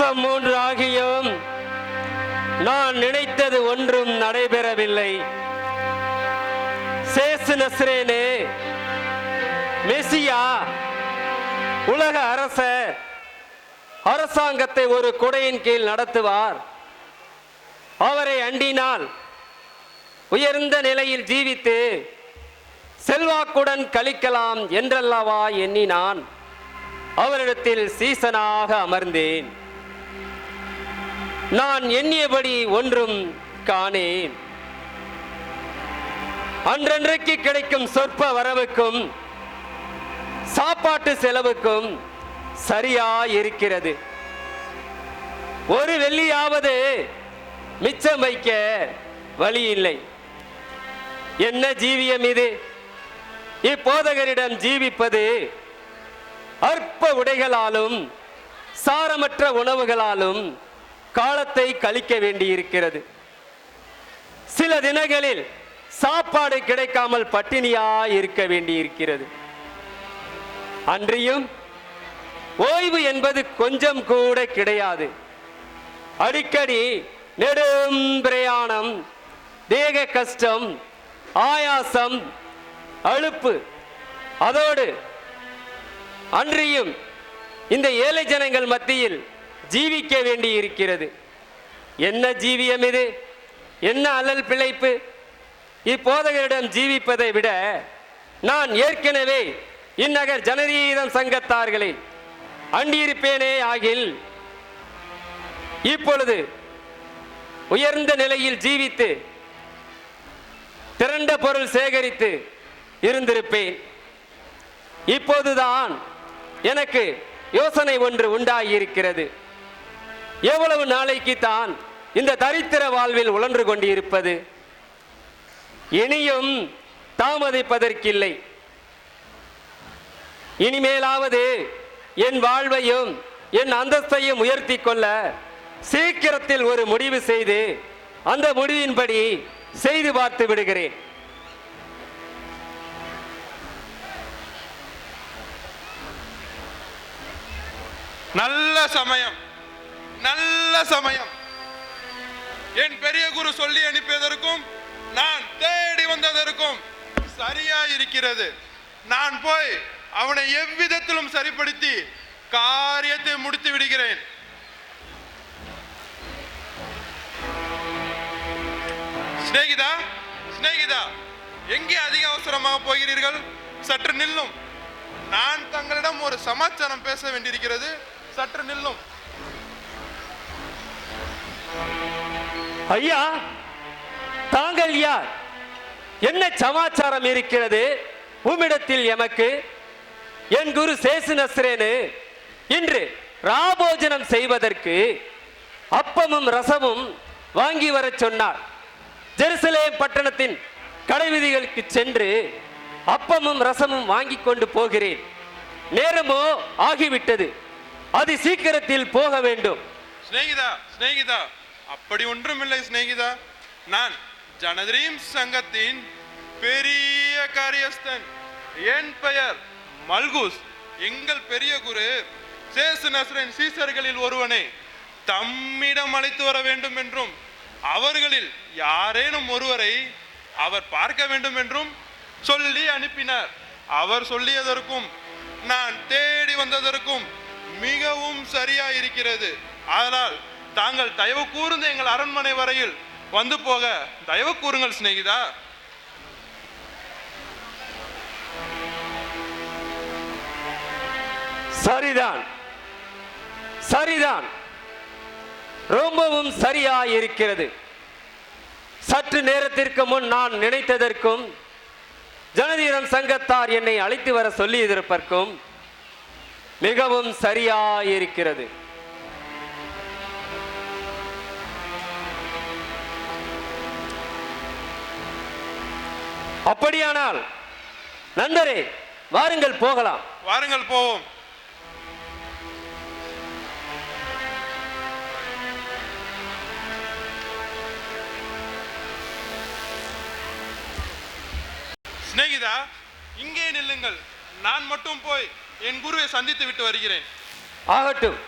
வருஷம் மூன்று ஆகியும் நான் நினைத்தது ஒன்றும் நடைபெறவில்லை. சேசு நஸ்ரேனே மெசியா உலக அரச அரசாங்கத்தை ஒரு குடையின் கீழ் நடத்துவார். அவரை அண்டினால் உயர்ந்த நிலையில் ஜீவித்து செல்வாக்குடன் கழிக்கலாம் என்றல்லவா எண்ணினான். அவரிடத்தில் சீசனாக அமர்ந்தேன். நான் எண்ணியபடி ஒன்றும் காணேன். அன்றன்றைக்கு கிடைக்கும் சொற்ப வரவுக்கும் சாப்பாட்டு செலவுக்கும் சரியா இருக்கிறது ஒரு வெள்ளியாவது மிச்சம் வைக்க வழி இல்லை என்ன ஜீவியம் இது? இப்போதகரிடம் ஜீவிப்பது அற்ப உடைகளாலும் சாரமற்ற உணவுகளாலும் காலத்தை கழிக்க வேண்டியிருக்கிறது. சில தினங்களில் சாப்பாடு கிடைக்காமல் பட்டினியா இருக்க வேண்டியிருக்கிறது. அன்றியும் ஓய்வு என்பது கொஞ்சம் கூட கிடையாது. அடிக்கடி நெடும் பிரயாணம் தேக கஷ்டம் ஆயாசம் அழுப்பு அதோடு அன்றியும் இந்த ஏழை ஜனங்கள் மத்தியில் ஜீவிக்க வேண்டி இருக்கிறது என்ன ஜீவியம் இது? என்ன அலல் பிழைப்பு? இப்போதகரிடம் ஜீவிப்பதை விட நான் ஏற்கனவே இந்நகர் ஜனநீதம் சங்கத்தார்களை அண்டியிருப்பேனே ஆகில் இப்பொழுது உயர்ந்த நிலையில் ஜீவித்து திரண்ட பொருள் சேகரித்து இருந்திருப்பேன். இப்போதுதான் எனக்கு யோசனை ஒன்று உண்டாகியிருக்கிறது. எவ்வளவு நாளைக்கு தான் இந்த தரித்திர வாழ்வில் உழன்று கொண்டிருப்பது? இனியும் தாமதிப்பதற்கில்லை. இனிமேலாவது என் வாழ்வையும் என் அந்தஸ்தையும் உயர்த்தி கொள்ள சீக்கிரத்தில் ஒரு முடிவு செய்து அந்த முடிவின்படி செய்து பார்த்து விடுகிறேன். நல்ல சமயம். நல்ல சமயம். என் பெரிய குரு சொல்லி அனுப்பியதற்கும் நான் தேடி வந்ததற்கும் சரியா இருக்கிறது நான் போய் அவனை எவ்விதத்திலும் சரிப்படுத்தி காரியத்தை முடித்து விடுகிறேன். சிநேகிதா சிநேகிதா எங்கே அதிக அவசரமாக போகிறீர்கள்? சற்று நில்லும். நான் தங்களிடம் ஒரு சமாச்சாரம் பேச வேண்டியிருக்கிறது. சற்று நில்லும். ஐயா தாங்கள் யார்? என்ன சமாச்சாரம் இருக்கிறது? உம்மிடத்தில் எமக்கு என் குரு சேசு நஸ்ரேனு இன்று ராபோஜனம் செய்வதற்கு அப்பமும் ரசமும் வாங்கி வரச் சொன்னார். ஜெருசலேம் பட்டணத்தின் கடைவீதிகளுக்கு சென்று அப்பமும் ரசமும் வாங்கி கொண்டு போகிறேன். நேரமோ ஆகிவிட்டது. அது சீக்கிரத்தில் போக வேண்டும். ஸ்நேகிதா ஸ்நேகிதா அப்படி ஒன்றுமில்லை சிநேகிதா. நான் ஜனதரீம் சங்கத்தின் பெரிய காரியஸ்தன். என் பெயர் மல்கூஸ். எங்கள் பெரிய குரு சேசு நஸ்ரன் சீசர்களில் ஒருவனை. தம்மிடம் அழைத்து வர வேண்டும் என்றும் அவர்களில் யாரேனும் ஒருவரை அவர் பார்க்க வேண்டும் என்றும் சொல்லி அனுப்பினார். அவர் சொல்லியதற்கும் நான் தேடி வந்ததற்கும் மிகவும் சரியா இருக்கிறது அதனால் தாங்கள் தயவு கூர்ந்து எங்கள் அரண்மனை வரையில் வந்து போக தயவு கூறுங்கள் சிநேகிதா. சரிதான். சரிதான். ரொம்பவும் சரியா இருக்கிறது சற்று நேரத்திற்கு முன் நான் நினைத்ததற்கும் ஜனதீரன் சங்கத்தார் என்னை அழைத்து வர சொல்லியதற்கும் மிகவும் சரியா இருக்கிறது அப்படியானால் நண்பரே வாருங்கள் போகலாம். வாருங்கள் போவோம். சிநேகிதா இங்கே நில்லுங்கள். நான் மட்டும் போய் என் குருவை சந்தித்து விட்டு வருகிறேன். ஆகட்டும்.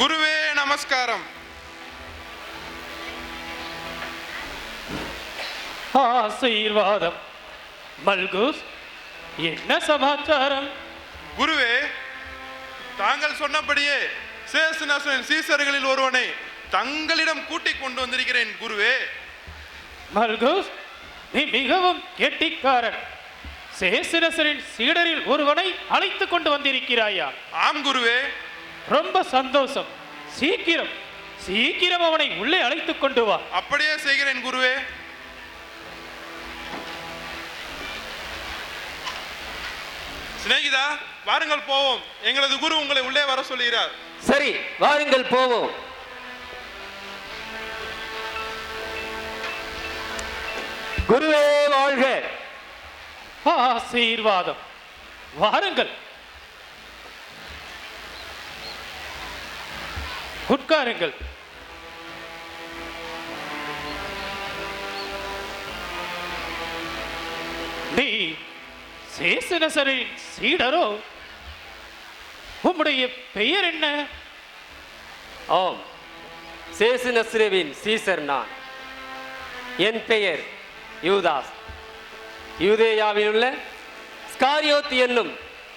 குருவே நமஸ்காரம். ஆசீர்வாதம். மல்கூஸ் என்ன சமாச்சாரம்? குருவே தாங்கள் சொன்னபடியே சேசுநாசனின் சீசர்களில் ஒருவனை தங்களிடம் கூட்டிக் கொண்டு வந்திருக்கிறேன் குருவே. மல்கூஸ் நீ மிகவும் கெட்டிக்காரன். சேசிரசரின் சீடரில் ஒருவனை அழைத்து கொண்டு வந்திருக்கிறாயா? ஆம் குருவே. ரொம்ப சந்தோஷம். சீக்கிரம் சீக்கிரம் அவனை உள்ளே அழைத்து கொண்டு வா. அப்படியே செய்கிறேன் குருவே. சிநேகிதா வாருங்கள் போவோம். எங்களது குரு உங்களை உள்ளே வர சொல்கிறார் சரி வாருங்கள் போவோம். குருவே வாழ்க. ஆசீர்வாதம். வாருங்கள். உட்காருங்கள். நீ சேசனசரின் சீடரோ? உம்முடைய பெயர் என்ன? ஆம். சேசு நஸ்ரேவின் சீசர் நான். என் பெயர் யூதாஸ். யூதேயாவில் உள்ள ஸ்காரியோத் என்னும்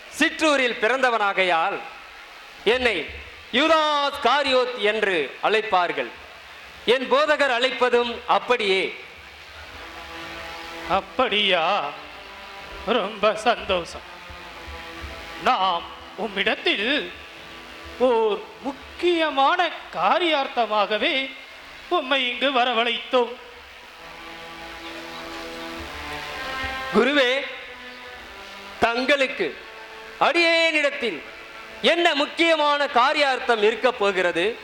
சிற்றூரில் பிறந்தவனாகையால் என்னை யூதாஸ் காரியோத் என்று அழைப்பார்கள். என் போதகர் அழைப்பதும் அப்படியே. அப்படியா? ரொம்ப சந்தோஷம். நாம் உம்மிடத்தில் ஓர் முக்கியமான காரியார்த்தமாகவே உம்மை இங்கு வரவழைத்தோம். குருவே தங்களுக்கு அடியேனிடத்தில் என்ன முக்கியமான காரியார்த்தம் இருக்க போகிறது?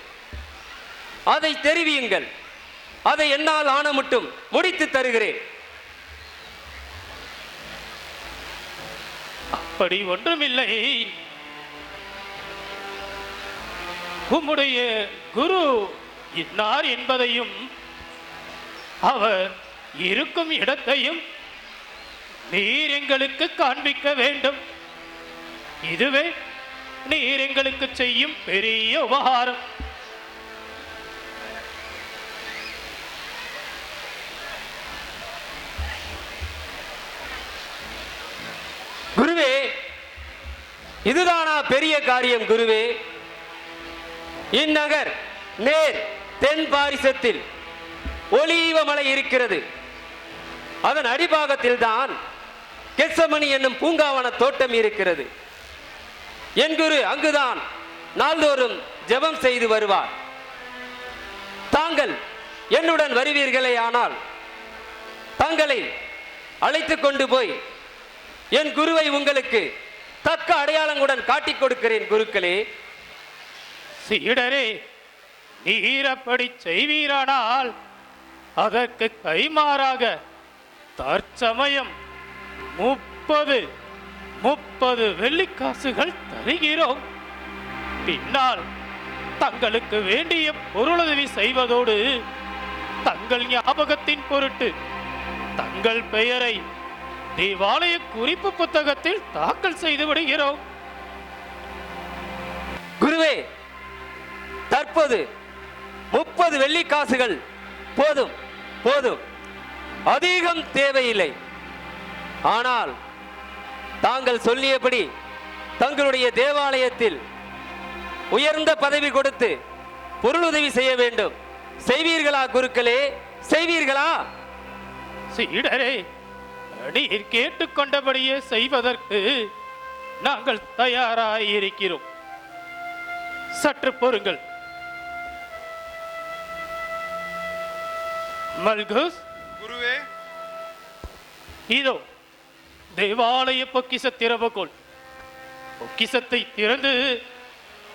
அதை தெரிவியுங்கள். அதை என்னால் ஆன மட்டும் முடித்து தருகிறேன். அப்படி ஒன்றுமில்லை. உம்முடைய குரு இன்னார் என்பதையும் அவர் இருக்கும் இடத்தையும் நீர் எங்களுக்கு காண்பிக்க வேண்டும். இதுவே நீர் எங்களுக்கு செய்யும் பெரிய உபகாரம். குருவே இதுதானா பெரிய காரியம் குருவே? இந்நகர் நேர் தென் பாரிசத்தில் ஒலீவ மலை இருக்கிறது. அதன் அடிபாகத்தில் தான் கெசமணி என்னும் பூங்காவன தோட்டம் இருக்கிறது. என் குரு அங்குதான். நாள்தோறும் ஜெபம் செய்து வருவார். தாங்கள் என்னுடன் வருவீர்களே ஆனால் தங்களை அழைத்து கொண்டு போய் என் குருவை உங்களுக்கு தக்க அடையாளங்களுடன் காட்டிக் கொடுக்கிறேன் குருக்களே. சீடரே நீரப்படி செய்வீரானால் அதற்கு கைமாறாக தற்சமயம் முப்பது முப்பது வெள்ளிக்காசுகள் தருகிறோம். பின்னால் தங்களுக்கு வேண்டிய பொருளுதவி செய்வதோடு தங்கள் ஞாபகத்தின் பொருட்டு தங்கள் பெயரை தேவாலய குறிப்பு புத்தகத்தில் தாக்கல் செய்து விடுகிறோம். குருவே தற்போது முப்பது வெள்ளிக்காசுகள் போதும் போதும். அதிகம் தேவையில்லை. ஆனால் தாங்கள் சொல்லியபடி தங்களுடைய தேவாலயத்தில் உயர்ந்த பதவி கொடுத்து பொருளுதவி செய்ய வேண்டும். செய்வீர்களா குருக்களே? செய்வீர்களா? சீடரே நீர் கேட்டுக்கொண்டபடியே செய்வதற்கு நாங்கள் தயாராயிருக்கிறோம். சற்று பொறுங்கள். மல்கூஸ்? குருவே. இதோ தேவாலய பொக்கிச திறவுகோல். பொக்கிசத்தை திறந்து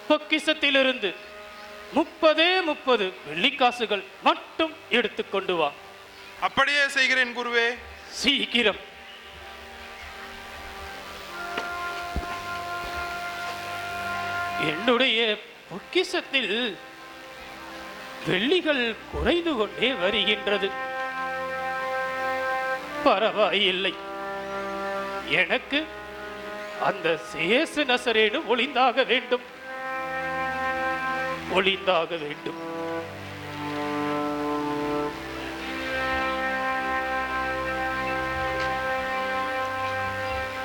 பொக்கிசத்திலிருந்து முப்பதே முப்பது வெள்ளிக்காசுகள் மட்டும் எடுத்துக்கொண்டு வா. அப்படியே செய்கிறேன் குருவே. சீக்கிரம். என்னுடைய பொக்கிஷத்தில் வெள்ளிகள் குறைந்து கொண்டே வருகின்றது. பரவாயில்லை. எனக்கு அந்த சேசு நசரேனு ஒளிந்தாக வேண்டும். ஒளிந்தாக வேண்டும்.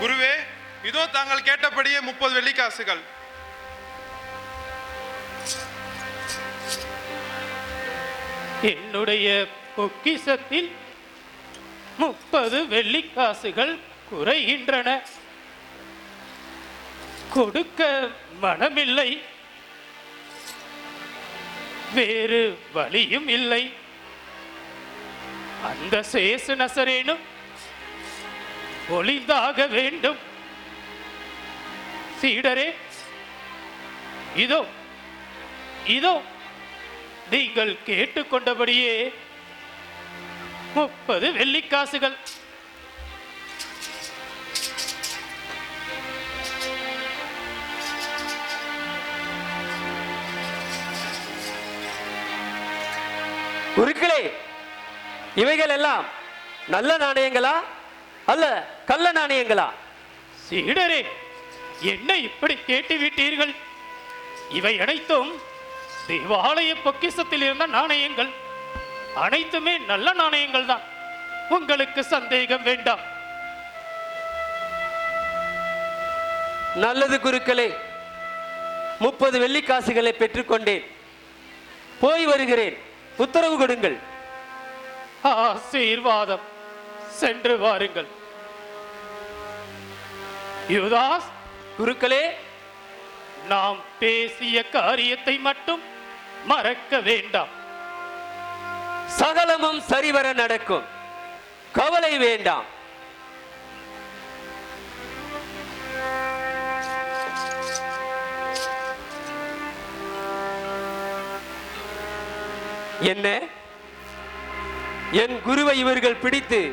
குருவே இதோ தாங்கள் கேட்டபடியே முப்பது வெள்ளிக்காசுகள். என்னுடைய பொக்கிசத்தில் முப்பது வெள்ளிக்காசுகள் குறைகின்றன. கொடுக்க மனமில்லை. வேறு வழியும் இல்லை. அந்த சேசு நசரேனும் ஒளிந்தாக வேண்டும். சீடரே இதோ இதோ நீங்கள் கேட்டுக்கொண்டபடியே முப்பது வெள்ளிக்காசுகள். குருக்களே இவைகள் எல்லாம் நல்ல நாணயங்களா? அல்ல கள்ள நாணயங்களா? சீடரே என்ன இப்படி கேட்டு விட்டீர்கள் இவை அனைத்தும் தேவாலய பொக்கிஷத்தில் இருந்த நாணயங்கள். அனைத்துமே நல்ல நாணயங்கள் தான். உங்களுக்கு சந்தேகம் வேண்டாம். நல்லது குருக்களே முப்பது வெள்ளிக்காசுகளை பெற்றுக்கொண்டேன். போய் வருகிறேன். உத்தரவு கொடுங்கள். ஆசீர்வாதம் சென்று வாருங்கள். யுதாஸ் குருக்களே நாம் பேசிய காரியத்தை மட்டும் மறக்க வேண்டாம். சகலமும் சரிவர நடக்கும். கவலை வேண்டாம். என்ன? என் குருவை இவர்கள் பிடித்து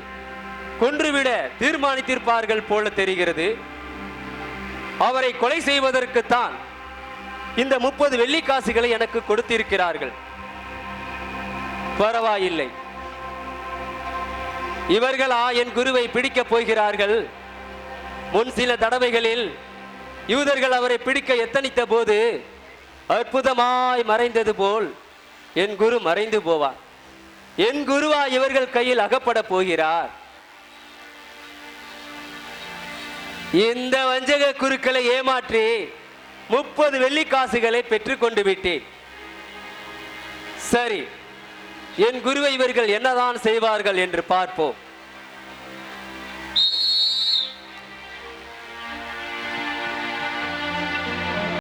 கொன்றுவிட தீர்மானித்திருப்பார்கள் போல தெரிகிறது. அவரை கொலை செய்வதற்குத்தான் இந்த முப்பது வெள்ளிக்காசுகளை எனக்கு கொடுத்திருக்கிறார்கள். பரவாயில்லை. இவர்களா என் குருவை பிடிக்கப் போகிறார்கள்? முன் சில தடவைகளில் யூதர்கள் அவரை பிடிக்க எத்தனித்த போது அற்புதமாய் மறைந்தது போல் என் குரு மறைந்து போவார். என் குருவா இவர்கள் கையில் அகப்பட போகிறார். இந்த வஞ்சக குருக்களை ஏமாற்றி முப்பது வெள்ளிக்காசுகளை பெற்றுக்கொண்டு விட்டேன். சரி என் குருவை இவர்கள் என்னதான் செய்வார்கள் என்று பார்ப்போம்.